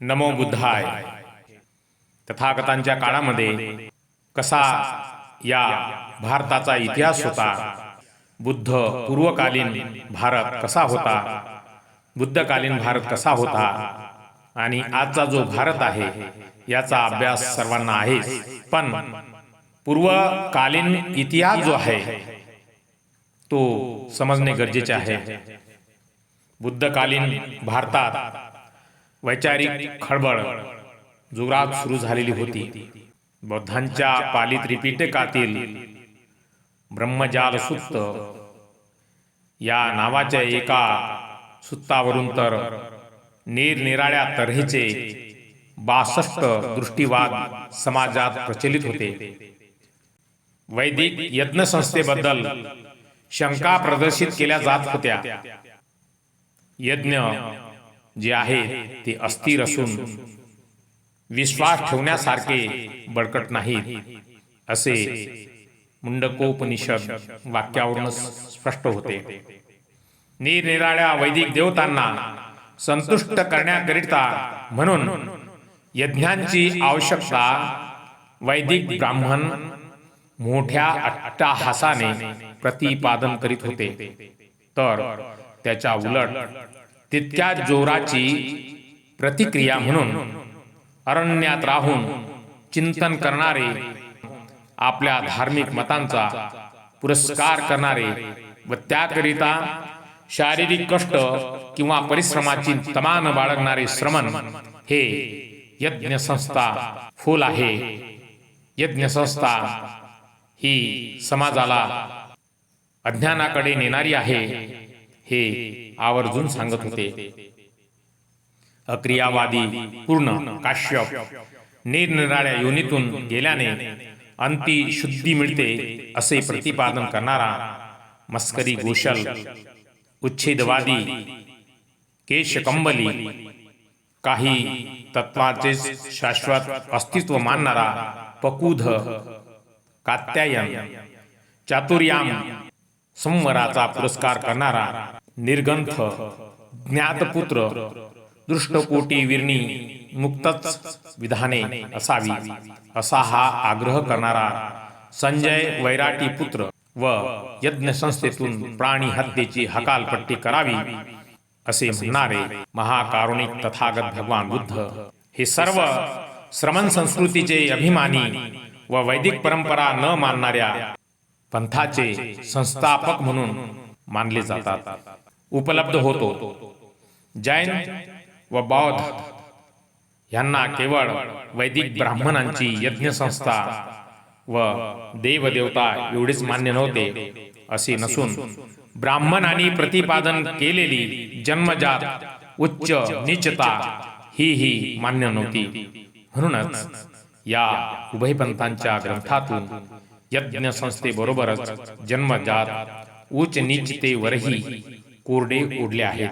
नमो बुद्धाय. तथागतांच्या काळामध्ये कसा या भारताचा इतिहास होता बुद्ध पूर्वकालीन भारत कसा होता बुद्धकालीन भारत कसा होता आणि आजचा जो भारत आहे याचा अभ्यास सर्वांना आहे पण पूर्वकालीन इतिहास जो आहे तो समजणे गरजेचे आहे. बुद्धकालीन भारतात वैचारिक खळबळ. जोरात सुरू झालेली होती. बौद्धांच्या पाली त्रिपिटकातील ब्रह्मजाल सुत्त. या नावाच्या एका सुत्तावरून तर निरनिराळ्या तऱ्हेचे बासष्ट दृष्टीवाद समाजात प्रचलित होते. वैदिक यज्ञसंस्थेबद्दल शंका प्रदर्शित केल्या जात होत्या. यज्ञ जे आहे ते अस्थिर असून विश्वास ठेवण्यासारखे बळकट नाहीत असे मुंडकोपनिषद वाक्यावरून स्पष्ट होते. निरनिराळ्या वैदिक देवतांना संतुष्ट करण्याकरिता म्हणून यज्ञांची आवश्यकता वैदिक ब्राह्मण मोठ्या अट्टाहासाने प्रतिपादन करीत होते. तर त्याच्या उलट तितक्या जोराची प्रतिक्रिया म्हणून अरण्यात राहून चिंतन करणारे आपल्या धार्मिक मतांचा पुरस्कार करणारे व त्याकरिता शारीरिक कष्ट किंवा परिश्रमाची तमान बाळगणारे श्रमण हे यज्ञ संस्था फुल आहे. यज्ञ संस्था ही समाजाला अज्ञानाकडे नेणारी आहे. हे आवर्जून सांगत होते. अक्रियावादी पूर्ण काश्यप निरनिराळ्या योनीतून गेल्याने अंती शुद्धी मिळते असे प्रतिपादन करणारा मस्करी गोशल उच्छेदवादी केशकंबली काही तत्वाचे शाश्वत अस्तित्व मानणारा पकुध कात्यायन चातुर्याम संवराचा पुरस्कार करणारा निर्गंथ ज्ञातपुत्र दृष्टकोटी विरणी मुक्तच विधाने असावी असा हा आग्रह करणारा संजय वैराटी पुत्र व यज्ञ संस्थेतून प्राणी हत्येची हकालपट्टी करावी असे म्हणणारे महाकारुणिक तथागत भगवान बुद्ध हे सर्व श्रमण संस्कृतीचे अभिमानी व वैदिक परंपरा न मानणाऱ्या पंथाचे संस्थापक म्हणून मानले जातात. उपलब्ध होतो. जैन व बौद्ध यांना केवळ वैदिक ब्राह्मणांची यज्ञ संस्था व देवदेवता एवढेच मान्य नव्हते असे नसून ब्राह्मणांनी प्रतिपादन केलेली जन्मजात उच्च निचता ही ही मान्य नव्हती. म्हणूनच या उभयपंथांच्या ग्रंथातून यज्ञ संस्थेबरोबरच जन्मजात उच्च निचतेवरही कोरडे ओढले आहेत.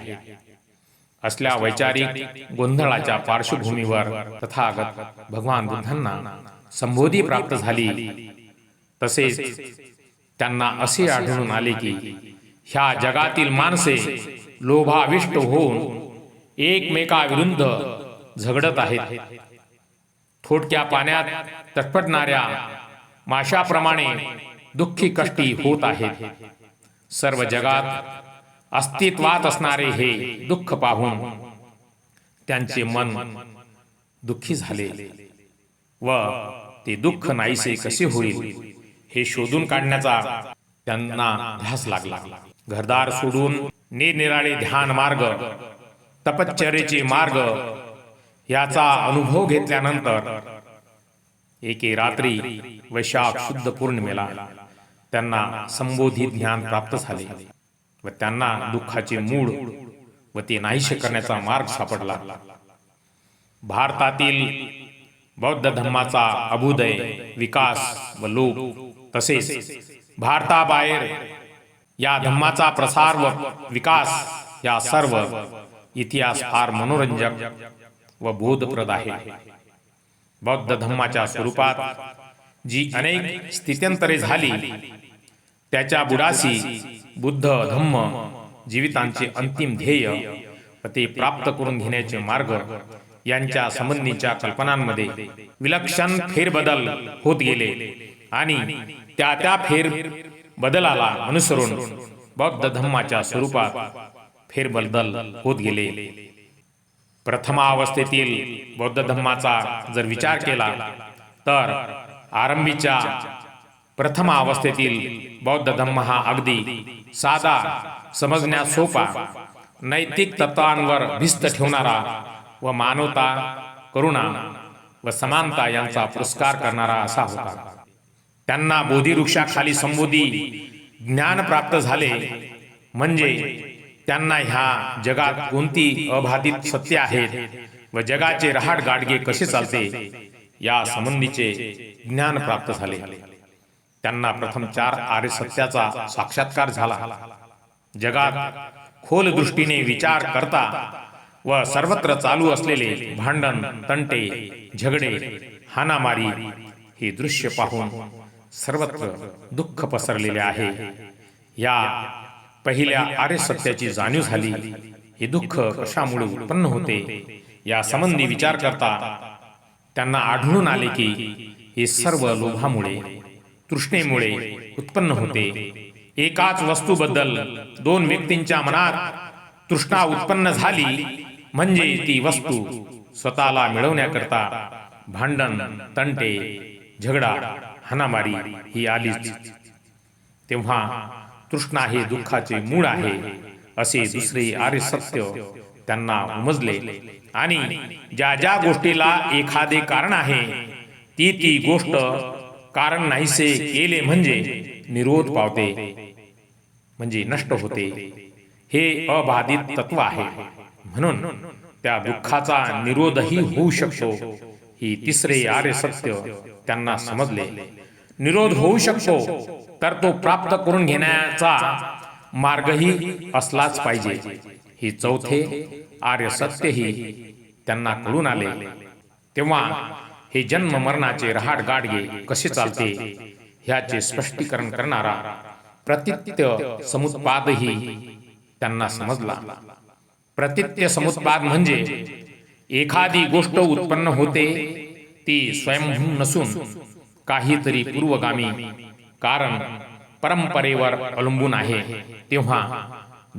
असल्या वैचारिक गोंधळाच्या पार्श्वभूमीवर तथागत भगवान बुद्धांना संबोधी प्राप्त झाली. तसेच त्यांना असे आढळून आले की ह्या जगातील माणसे लोभाविष्ट होऊन एकमेकाविरुद्ध झगडत आहेत. थोडक्या पाण्यात तटपटणाऱ्या माशाप्रमाणे दुःखी कष्टी होत आहेत. सर्व जगात अस्तित्वात असणारे हे दुःख पाहून त्यांचे मन दुःखी झाले व ते दुःख नाहीसे कसे होईल हे शोधून काढण्याचा त्यांना ध्यास लागला. घरदार सोडून निरनिराळे ध्यान मार्ग तपश्चर्याचे मार्ग याचा अनुभव घेतल्यानंतर एके रात्री वैशाख शुद्ध पौर्णिमेला त्यांना संबोधित ज्ञान प्राप्त झाले व त्यांना दुःखाचे मूळ व ते नाहीशे करण्याचा मार्ग सापडला. भारतातील बौद्ध धर्माचा अभुदय विकास व लोक तसेच भारताबाहेर या धम्माचा प्रसार व विकास या सर्व इतिहास फार मनोरंजक व बोधप्रद आहे. बौद्ध धम्माच्या स्वरूपात जी अनेक स्थित्यंतरे झाली त्याच्या बुडासी बुद्ध धम्म जीवितांचे अंतिम ध्येय व ते प्राप्त करून घेण्याचे मार्ग यांच्या संबंधीच्या कल्पनांमध्ये विलक्षण फेरबदल होत गेले आणि त्या त्या फेर बदलाला अनुसरून बौद्ध धम्माच्या स्वरूपात फेरबदल होत गेले. प्रथमावस्थेतील बौद्ध धम्माचा जर विचार केला तर आरंभीच्या प्रथम अवस्थेतील बौद्ध धम्म हा अगदी साधा समजण्यास सोपा नैतिक तत्वांवर भिस्त ठेवणारा व मानवता करुणा व समानता यांचा पुरस्कार करणारा असा होता. त्यांना बोधिवृक्षाखाली संबोधी ज्ञान प्राप्त झाले म्हणजे त्यांना ह्या जगात कोणती अबाधित सत्य आहेत व जगाचे रहाट गाडगे कसे चालते या संबंधीचे ज्ञान प्राप्त झाले. त्यांना प्रथम चार आर्य सत्याचा साक्षात्कार झाला. जगात खोल दृष्टीने विचार करता व सर्वत्र चालू असलेले भांडण तंटे झगडे हानामारी हे दृश्य पाहून सर्वत्र दुःख पसरलेले आहे. या पहिल्या आर्य सत्याची जाणीव झाली. हे दुःख कशामुळे उत्पन्न होते? या संबंधी विचार करता त्यांना आढळून आले की हे सर्व लोभामुळे तृष्णेमुळे उत्पन्न होते. एकाच वस्तूबद्दल दोन व्यक्तींच्या मनात तृष्णा उत्पन्न झाली. म्हणजे ती वस्तू स्वतःला मिळवण्याकरता भांडण तंटे झगडा हानामारी ही आलीच. तेव्हा तृष्णा हे दुःखाचे मूळ आहे. असे दुसरे आर्य सत्य त्यांना उमजले. आणि ज्या ज्या गोष्टीला एखादे कारण आहे ती ती गोष्ट कारण नाहीसे केले म्हणजे निरोध पावते. म्हणजे नष्ट होते. हे अबाधित तत्व आहे. म्हणून त्या दुःखाचा निरोधही होऊ शकतो. ही तिसरे आर्य सत्य त्यांना समजले. निरोध होऊ शकतो. तर तो प्राप्त करून घेण्याचा मार्गही असलाच पाहिजे. हे चौथे आर्य सत्यही त्यांना कळून आले. तेव्हा हे जन्म मरणाचे रहाड गाडगे कसे चालते ह्याचे स्पष्टीकरण करणारा प्रतित्य समुत्पादही त्यांना समजला. प्रतित्य समुत्पाद म्हणजे एखादी गोष्ट उत्पन्न होते ती स्वयंभू नसून काहीतरी पूर्वगामी कारण परंपरेवर अवलंबून आहे. तेव्हा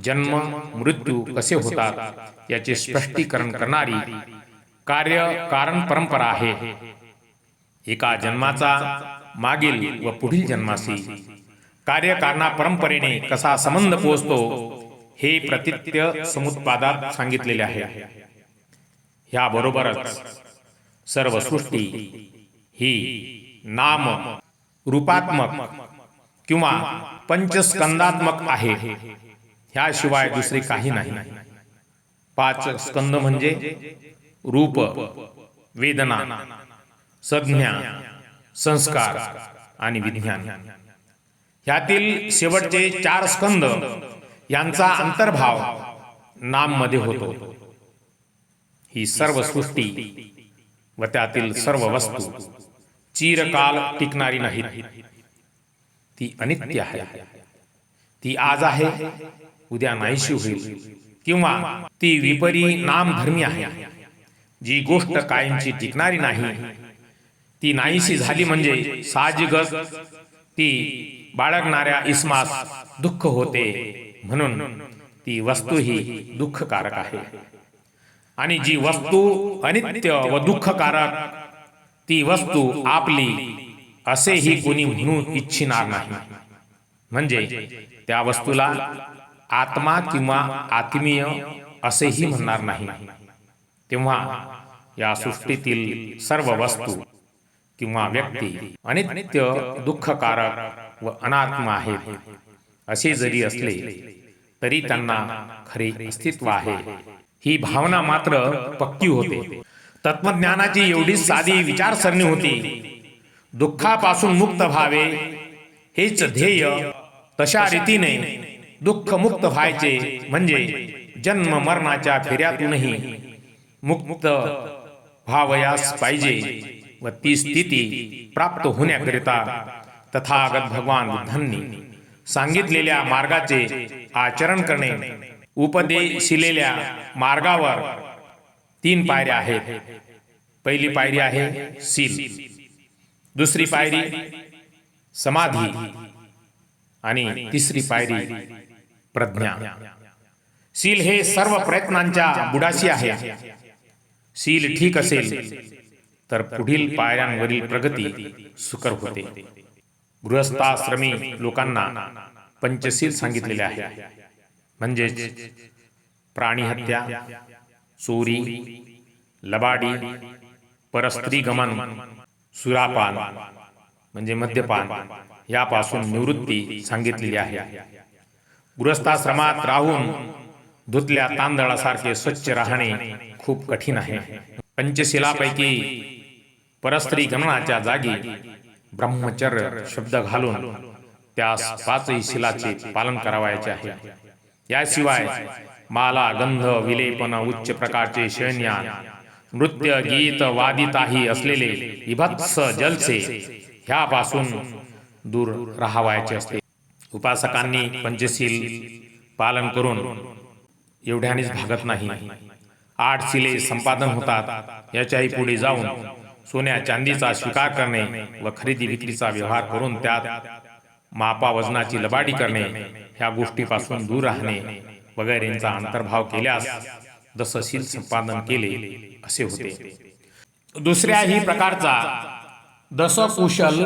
जन्म मृत्यू कसे होतात याचे स्पष्टीकरण करणारी कार्य कारण परंपरा आहे. एका जन्माचा मागील व पुढील जन्माशी कार्यकारणा परंपरेने कसा संबंध पोहोचतो हे प्रतित्य समुत्पादात सांगितलेले आहे. ह्याबरोबरच सर्व सृष्टी ही नाम रूपात्मक किंवा पंचस्कंदात्मक आहे. ह्याशिवाय दुसरे काही नाही. पाच स्कंद म्हणजे रूप वेदना संज्ञा संस्कार आणि विज्ञान. ह्यातील शेवटचे चार स्कंद यांचा अंतर्भाव नाममध्ये होतो. ही सर्व सृष्टी व त्यातील सर्व वस्तू. चिरकाल टिकणारी नाही ती अनित्य आहे. ती आज आहे उद्या नाहीशी होईल. किंवा ती विपरी नामधर्मी आहे. जी गोष्ट कायमची टिकणारी नाही ती नाहीशी झाली म्हणजे साहजिकच ती बाळगणाऱ्या इस्मास दुःख होते म्हणून ती वस्तू ही दुःखकारक आहे. आणि जी वस्तू अनित्य व दुःखकारक ती वस्तू आपली असेही कोणी म्हणू इच्छिणार नाही. म्हणजे त्या वस्तूला आत्मा किंवा आत्मीय असेही म्हणणार नाही. तेव्हा या सृष्टीतील सर्व वस्तू किंवा व्यक्ती अनित्य दुःखकारक व अनात्मा आहेत. असे जरी असले तरी त्यांना खरे अस्तित्व आहे. ही भावना मात्र पक्की होते. तत्वज्ञानाची एवढी साधी विचारसरणी होती. दुःखापासून मुक्त व्हावे हेच ध्येय तशा रीतीने दुःख मुक्त व्हायचे म्हणजे जन्म मरणाच्या फेऱ्यातूनही मुक्त व्हावयास पाहिजे व ती स्थिती प्राप्त होण्याकरिता तथागत भगवान बुद्धांनी सांगितलेल्या मार्गाचे आचरण करणे उपदेशिलेल्या मार्गावर तीन पायऱ्या आहेत. पहिली पायरी आहे सील दुसरी पायरी समाधी. आणि तिसरी पायरी प्रज्ञा. सील हे सर्व प्रयत्नांच्या बुडाशी आहे. सील ठीक असेल तर पुढील पायऱ्यांवरील प्रगती सुकर होते. गृहस्थाश्रमी लोकांना पंचशील सांगितलेले आहे. म्हणजेच प्राणीहत्या चोरी लबाडी परस्त्री गमन सुरापान म्हणजे मद्यपान यापासून निवृत्ती सांगितलेली आहे. गृहस्थाश्रमात राहून धुतल्या तांदळासारखे स्वच्छ राहणे खूप कठीण आहे. पंचशिलापैकी परस्त्री गमनाच्या जागी ब्रह्मचर्य शब्द घालून त्यास पाचही शिलाचे पालन करावायचे आहे. याशिवाय माला गंध विलेपन उच्च प्रकारचे शयन्यान नृत्य गीत वादिताही असलेले विभत्स जलसे ह्यापासून दूर राहावायचे असते. उपासकांनी पंचशील पालन करून एवढ्यानेच भागत नाही. आठ शिले संपादन होतात. याच्याही पुढे जाऊन सोन्या चांदीचा स्वीकार करणे व खरेदी विक्रीचा व्यवहार करून त्यात मापा वजनाची लबाडी करणे ह्या गोष्टीपासून दूर राहणे वगैरेंचा अंतर्भाव केल्यास दसशील संपादन केले असे होते. दुसऱ्याही प्रकारचा दसकुशल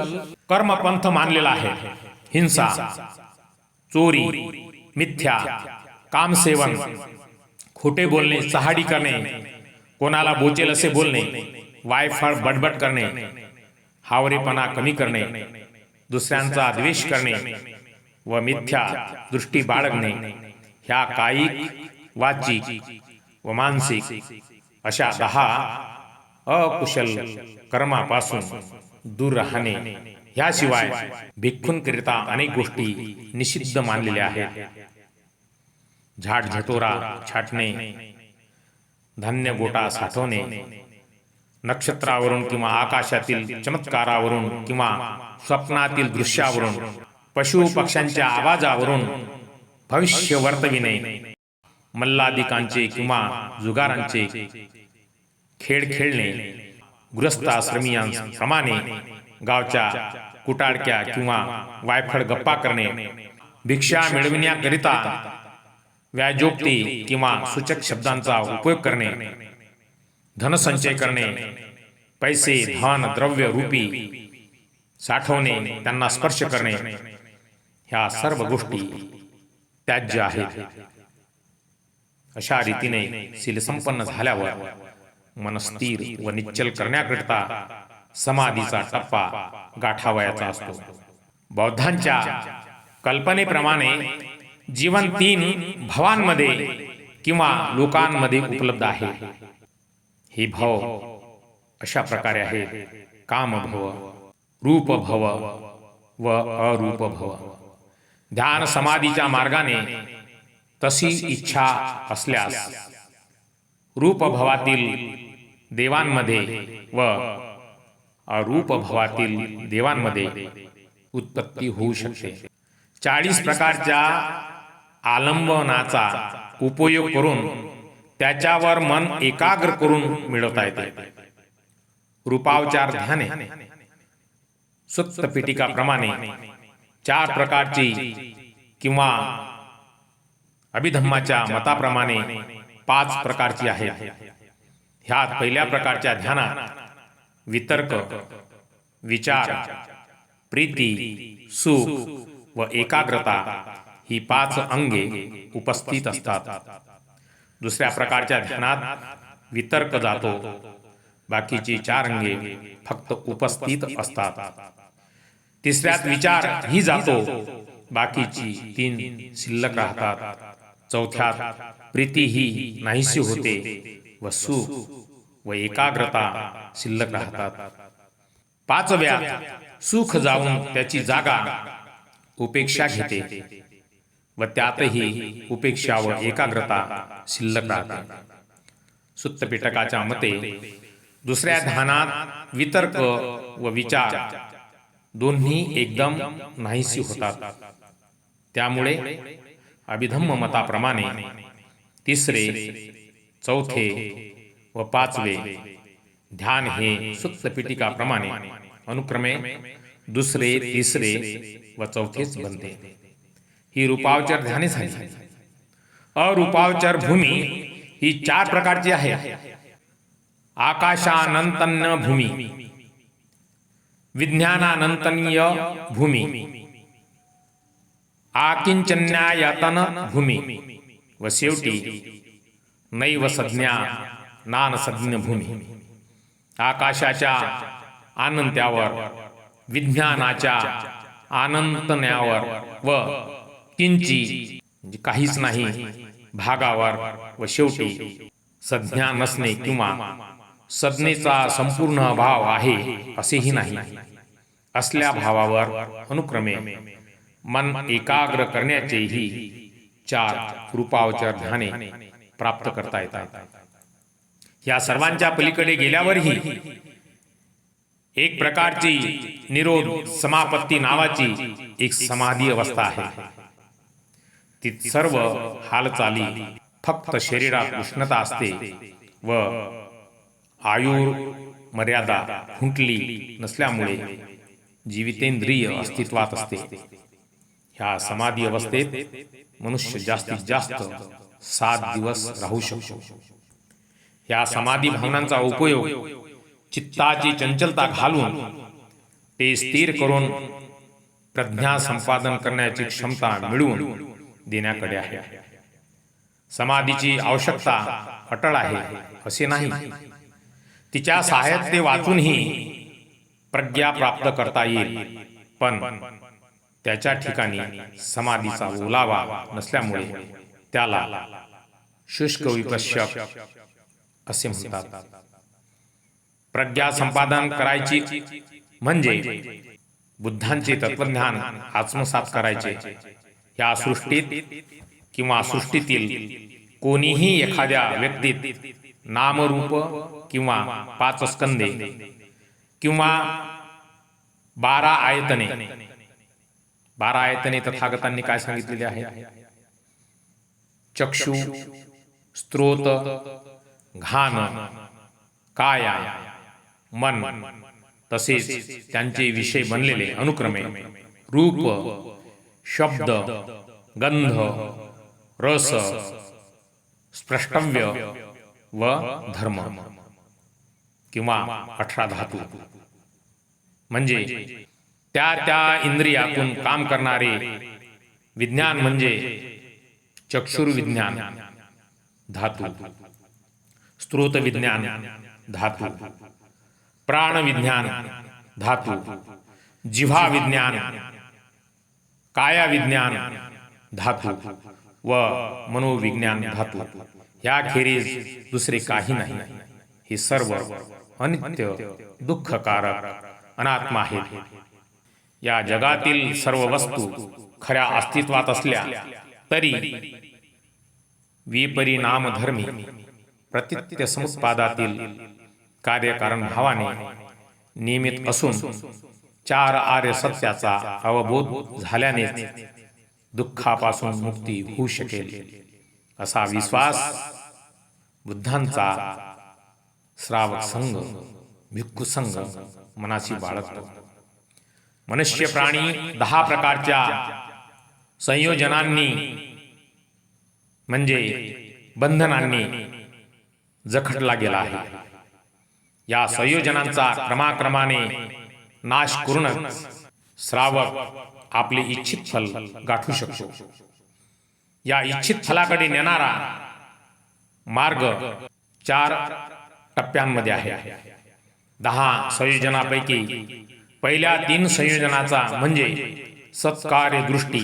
कर्मपंथ मानलेला आहे. हिंसा चोरी मिथ्या कामसेवन खोटे बोलणे चहाडी करणे कोणाला बोचेल असे बोलणे वायफळ बडबड करणे हावरेपणा कमी करणे दुसऱ्यांचा द्वेष करणे व मिथ्या दृष्टी बाळगणे. ह्या कायिक वाचिक व मानसिक अशा दहा अकुशल कर्मापासून दूर राहणे ह्याशिवाय भिक्खूंकरिता अनेक गोष्टी निषिद्ध मानलेल्या आहेत. झाड झटोरा छाटणे धान्य गोटा साठवणे नक्षत्रावरून किंवा आकाशातील चमत्कारावरून किंवा स्वप्नातील दृश्यावरून पशु पक्ष्यांच्या आवाजावरून भविष्य वर्तविणे मल्लादिकांचे किंवा जुगारांचे खेळ खेळणे गृहस्थाश्रमियांप्रमाणे गावच्या कुटाडक्या किंवा वायफळ गप्पा करणे भिक्षा मिळविण्याकरिता व्याजोक्ती किंवा सूचक शब्दांचा उपयोग करणे धनसंचय करणे पैसे धन द्रव्य रूपी साठवणे त्यांना स्पर्श करणे ह्या सर्व गोष्टी त्याज्य आहेत अशा रीतीने शीलसंपन्न झाल्यावर मन स्थिर व निश्चल करण्याकरिता समाधीचा टप्पा गाठावयाचा असतो. बौद्धांच्या कल्पनेप्रमाणे जीवन तीन भवांमध्ये किंवा लोकांमध्ये उपलब्ध आहे. हे भव अशा प्रकारे आहे. कामभव रूपभव व अरूप भव ध्यान समाधीच्या मार्गाने तशी इच्छा असल्यास रूपभवातील देवांमध्ये व अरूपभवातील देवांमध्ये उत्पत्ती होऊ शकते. चाळीस प्रकारच्या आलंबनाचा उपयोग करून त्याच्यावर मन एकाग्र करून मिळवता येते. रूपावचार ध्याने. सुप्तपिटिकाप्रमाणे चार प्रकारची किंवा अभिधम्माच्या मताप्रमाणे पाच प्रकारची आहे ह्यात पहिल्या प्रकारच्या ध्यानात वितर्क विचार प्रीती सुख व एकाग्रता ही पाच अंगे उपस्थित असतात. दुसऱ्या प्रकारच्या ध्यानात वितर्क जातो. बाकीची चार अंगे फक्त उपस्थित असतात. तिसऱ्यात विचार ही जातो. बाकीची तीन शिल्लक राहतात. चौथ्यात प्रीती ही नाहीशी होते व सुख व एकाग्रता शिल्लक राहतात. पाचव्यात सुख जाऊन त्याची जागा उपेक्षा घेते. व त्यातही उपेक्षा व एकाग्रता शिल्लक राहते. सुत्त पिटकाच्या मते दुसऱ्या ध्यानात वितर्क व विचार. दोन्ही एकदम नाहीशी होतात. त्यामुळे अभिधम्म मताप्रमाणे तिसरे चौथे व पाचवे ध्यान हे सुत्तपिटिकाप्रमाणे अनुक्रमे दुसरे तिसरे व चौथेच बनते. ही रूपावचर ध्याने झाली. अरूपावचर भूमी ही चार प्रकारची आहे. आकाशानंतन भूमी. विज्ञानानंतनीय भूमी। आकिंचन्यायतन भूमी। व शेवटी नैव संज्ञा नान संज्ञ भूमी। आकाशाच्या आनंत्यावर विज्ञानाच्या आनंतन्यावर व किंची काहीच नाही भागावर व शेवटी संज्ञा नसणे किंवा संज्ञेचा संपूर्ण अभाव आहे असेही नाही. असल्या भावावर अनुक्रमे मन एकाग्र करण्याचेही चार रूपावचर ध्याने प्राप्त करता येतात. या सर्वांच्या पलीकडे गेल्यावरही एक प्रकारची निरोध समापत्ती नावाची एक समाधी अवस्था आहे. ती सर्व हालचाली फक्त शरीरात उष्णता असते व आयुर मर्यादा खुंटली नसल्यामुळे जीवितेंद्रिय अस्तित्वात असते. ह्या समाधी अवस्थेत मनुष्य जास्तीत जास्त सात दिवस राहू शकतो. या समाधी भावनांचा उपयोग चित्ताची चंचलता घालून ते स्थिर करून प्रज्ञा संपादन करण्याची क्षमता मिळवून देण्याकडे आहे. समाधीची आवश्यकता अटळ आहे असे नाही. तिच्या सहाय्यात ते वाचूनही प्रज्ञा प्राप्त करता येईल. पण त्याच्या ठिकाणी समाधीचा ओलावा नसल्यामुळे त्याला शुष्क विपश्यक असे म्हणतात. प्रज्ञा संपादन करायची म्हणजे बुद्धांचे तत्वज्ञान आत्मसात करायचे. या सृष्टीत किंवा सृष्टीतील कोणीही एखाद्या व्यक्तीत नामरूप किंवा पाच स्कंदे किंवा बारा आयतने. बारा आयतने तथागतांनी काय सांगितलेले आहे? चक्षु स्त्रोत घान काया मन तसेच त्यांचे विषय बनलेले अनुक्रमे. रूप शब्द गंध रस स्प्रष्टव्य व धर्म किंवा अठरा धातू म्हणजे त्या त्या इंद्रियातून काम करणारे विज्ञान म्हणजे चक्षुर्विज्ञान धातू. स्त्रोत विज्ञान धातू. प्राण विज्ञान धातू. जिव्हा विज्ञान काया विज्ञान धातू. व मनोविज्ञान धातू. याखेरीज दुसरे काही नाही. हे सर्व अनित्य दुःखकारक अनात्मा आहेत या जगातील सर्व वस्तू खऱ्या अस्तित्वात असल्या तरी विपरिणामधर्मी प्रतित्य समुत्पादातील कार्यकारण भावाने नियमित असून चार आर्य सत्याचा अवबोध झाल्याने दुःखापासून मुक्ती होऊ शकेल. असा विश्वास बुद्धांचा श्रावक संघ भिक्खू संघ मनाशी बाळगतो. मनुष्य प्राणी दहा प्रकारच्या संयोजनांनी म्हणजे बंधनांनी जखडला गेला आहे. या संयोजनांचा क्रमाक्रमाने नाश करूनच श्रावक आपले इच्छित फल गाठू शकतो. या इच्छित फलाकडे नेणारा मार्ग चार टप्प्यांमध्ये आहे. दहा संयोजनापैकी पहिल्या तीन संयोजनाचा म्हणजे सत्कार्य दृष्टी.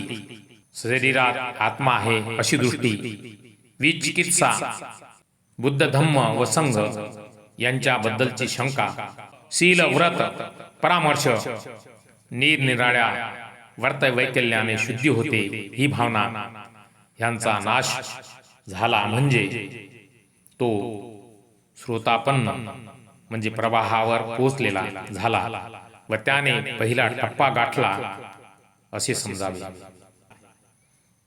शरीरात आत्मा आहे अशी दृष्टी. विचिकित्सा बुद्ध धम्म व संघ यांच्याबद्दलची शंका. शील व्रत परामर्श निरनिराळ्या वर्तवैकल्याने शुद्धी होते ही भावना. यांचा नाश झाला म्हणजे तो श्रोतापन्न म्हणजे प्रवाहावर पोचलेला झाला व त्याने पहिला टप्पा गाठला असे समजावे.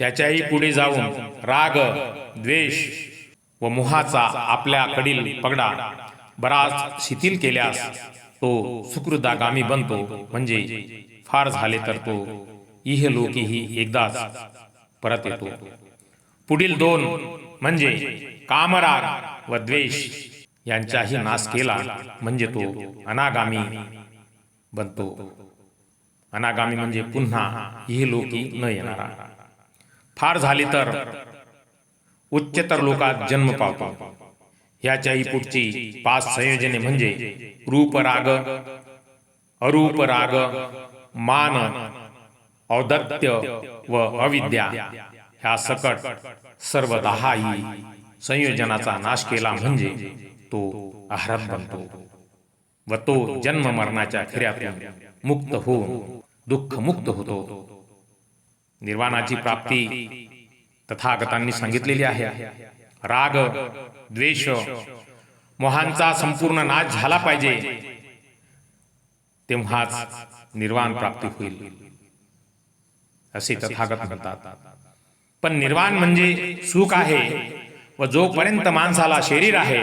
त्याच्याही पुढे जाऊन राग द्वेष व मोहाचा आपल्याकडील पगडा बराच शिथिल केल्यास तो सुकृदागामी बनतो म्हणजे फार झाले तर तो इह लोकीही एकदाच परत येतो. पुढील दोन म्हणजे कामराग व द्वेष यांचाही नाश केला म्हणजे तो अनागामी बनतो. अनागामी म्हणजे पुन्हा ही लोकी न येणारा. फार झाले तर उच्चतर लोकात जन्म पावतो. ह्याच्याही पुढची पाच संयोजने म्हणजे रूपराग अरूपराग मान औदत्य व अविद्या ह्या सकट सर्व दहाही संयोजनाचा नाश केला म्हणजे तो आहारात बनतो व तो जन्म मरणाच्या खिऱ्यातून मुक्त होऊन दुःख मुक्त होतो. निर्वाणाची प्राप्ती तथागतांनी सांगितलेली आहे. राग द्वेष मोहांचा संपूर्ण नाश झाला पाहिजे. तेव्हाच निर्वाण प्राप्ती होईल. असे तथागत म्हणतात पण निर्वाण म्हणजे सुख आहे व जोपर्यंत माणसाला शरीर आहे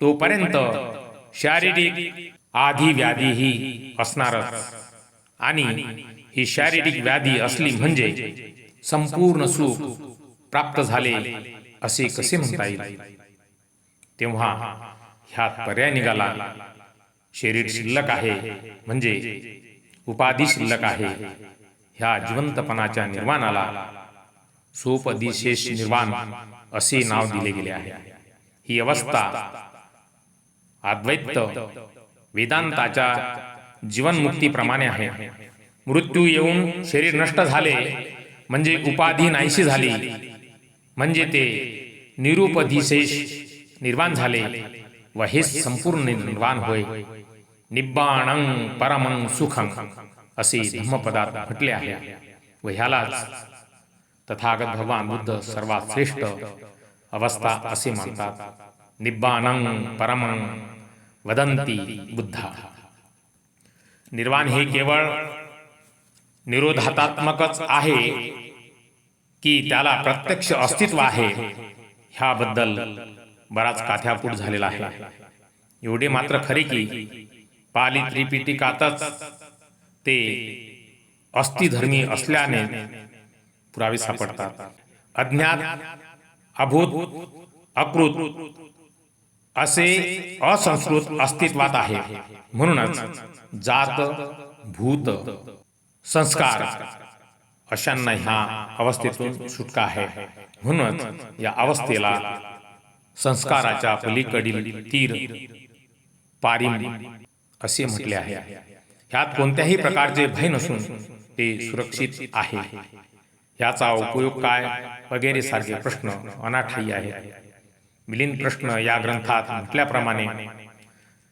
तोपर्यंत शारीरिक आधी व्याधी ही असणारच. आणि ही शारीरिक व्याधी असली म्हणजे संपूर्ण सुख प्राप्त झाले असे कसे म्हणता येईल? तेव्हा ह्यात पर्याय निघाला. शरीर शिल्लक आहे म्हणजे उपाधी शिल्लक आहे. ह्या जिवंतपणाच्या निर्वाणाला सोपदिशेष निर्वाण असे नाव दिले गेले आहे. ही अवस्था अद्वैत वेदांताच्या जीवनमुक्तीप्रमाणे आहे. मृत्यू येऊन शरीर नष्ट झाले म्हणजे उपाधी नाहीशी झाली म्हणजे ते निरुपधिशेष निर्वाण झाले व हे संपूर्ण निर्वाण होय. निब्बाण परमं सुखं. असे धम्मपदात म्हटले आहे. व ह्यालाच तथागत भगवान बुद्ध सर्वात श्रेष्ठ अवस्था असे मानतात निब्बाणं परमं वदंती बुद्धा. निर्वाण हे केवळ निरोधात्मकच आहे की त्याला प्रत्यक्ष अस्तित्व आहे ह्याबद्दल बराच काथ्यापूट झालेला आहे. एवढे मात्र खरे की पाली त्रिपिटिकातच ते अस्थिधर्मी असल्याने पुरावे सापडतात. अज्ञात अभूत अकृत असे असंस्कृत अस्तित्वात आहे. म्हणूनच जात भूत संस्कार अशांना ह्या अवस्थेतून सुटका आहे. म्हणूनच या अवस्थेला संस्काराच्या पलीकडील तीर पारिम असे म्हटले आहे. ह्यात कोणत्याही प्रकारचे भय नसून ते सुरक्षित आहे. याचा उपयोग काय? वगैरे सारखे प्रश्न अनाठायी आहेत. मिलिंद प्रश्न या ग्रंथात म्हटल्याप्रमाणे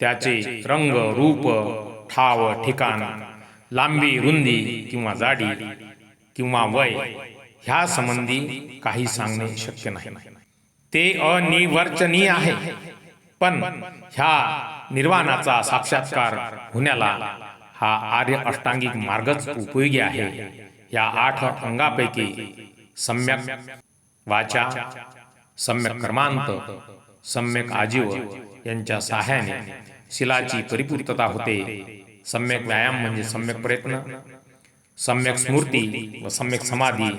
त्याचे रंग रूप ठाव ठिकाण लांबी रुंदी किंवा जाडी किंवा वय ह्या संबंधी काही सांगणे शक्य नाही. ते अनिवर्चनीय आहे. पण ह्या निर्वाणाचा साक्षात्कार होण्याला हा आर्य अष्टांगिक मार्गच उपयोगी आहे. या आठ अंगापैकी सम्यक वाचा सम्यक कर्मांत सम्यक आजीव यांच्या सहाय्याने शिलाची परिपूर्तता होते. सम्यक व्यायाम म्हणजे सम्यक प्रयत्न सम्यक स्मृती व सम्यक समाधी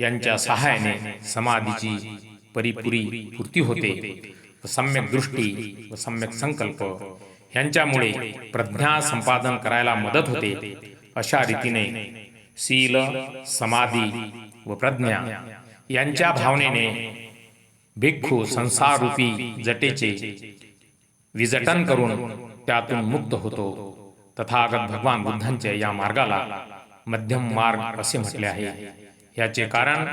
यांच्या सहाय्याने समाधीची परिपुरी पूर्ती होते. सम्यक दृष्टी व सम्यक संकल्प यांच्यामुळे प्रज्ञा संपादन करायला मदत होते. अशा रीतीने शील समाधी व प्रज्ञा यांच्या भावनेने भिक्खू संसारूपी जटेचे विजटन करून त्यातून मुक्त होतो. तथागत भगवान बुद्धांच्या या मार्गाला मध्यम मार्ग असे म्हटले आहे. याचे कारण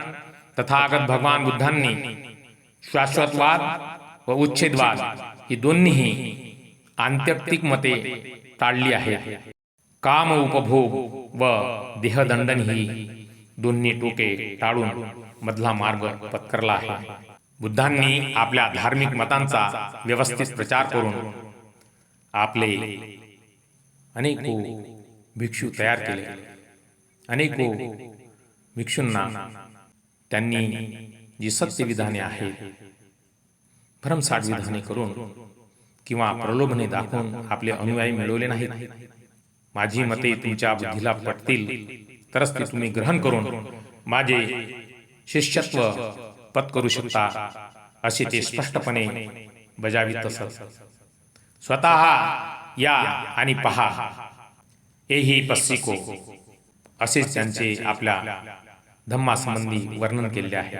तथागत भगवान बुद्धांनी शाश्वतवाद व उच्छेदवाद ही दोन्हीही आंत्यक्तिक मते टाळली आहेत. काम उपभोग व देहदंडन ही दोन्ही टोके टाळून मधला मार्ग पत्करला आहे. बुद्धांनी आपल्या धार्मिक मतांचा व्यवस्थित प्रचार करून आपले अनेको भिक्षू तयार केले. अनेको भिक्षूंना त्यांनी जी सत्यविधाने आहेत भरमसाठ विधाने करून किंवा प्रलोभने दाखवून आपले अनुयायी मिळवले नाहीत. माझी मते तुमच्या बुद्धीला पटतील. तरच ते तुम्ही ग्रहण करून माझे शिष्यत्व पत करू शकता असे ते स्पष्टपणे बजावित असत स्वतः या आणि पहा. हेही पस्सिको. असेच त्यांचे आपल्या धम्मासंबंधी वर्णन केले आहे.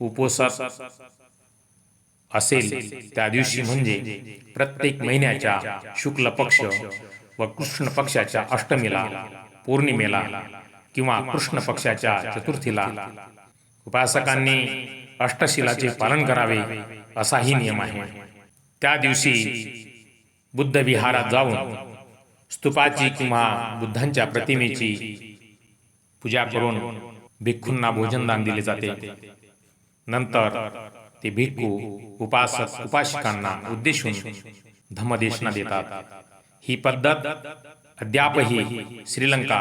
उपोषण असेल त्या दिवशी म्हणजे प्रत्येक महिन्याच्या शुक्ल पक्ष व कृष्ण पक्षाच्या अष्टमीला पौर्णिमेला किंवा कृष्ण पक्षाच्या चतुर्थीला उपासकांनी अष्टशिलाचे पालन करावे असाही नियम आहे. त्या दिवशी बुद्ध विहारात जाऊन स्तूपाची किंवा बुद्धांच्या प्रतिमेची पूजा करून भिक्खूंना भोजनदान दिले जाते. नंतर ते भिक्खू उपासक उपासिकांना उद्देशून धम्मदेशना देतात. ही पद्धत अद्यापही श्रीलंका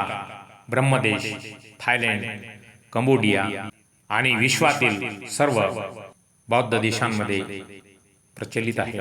ब्रह्मदेश थायलंड कंबोडिया आणि विश्वातील सर्व बौद्ध देशांमध्ये प्रचलित आहे.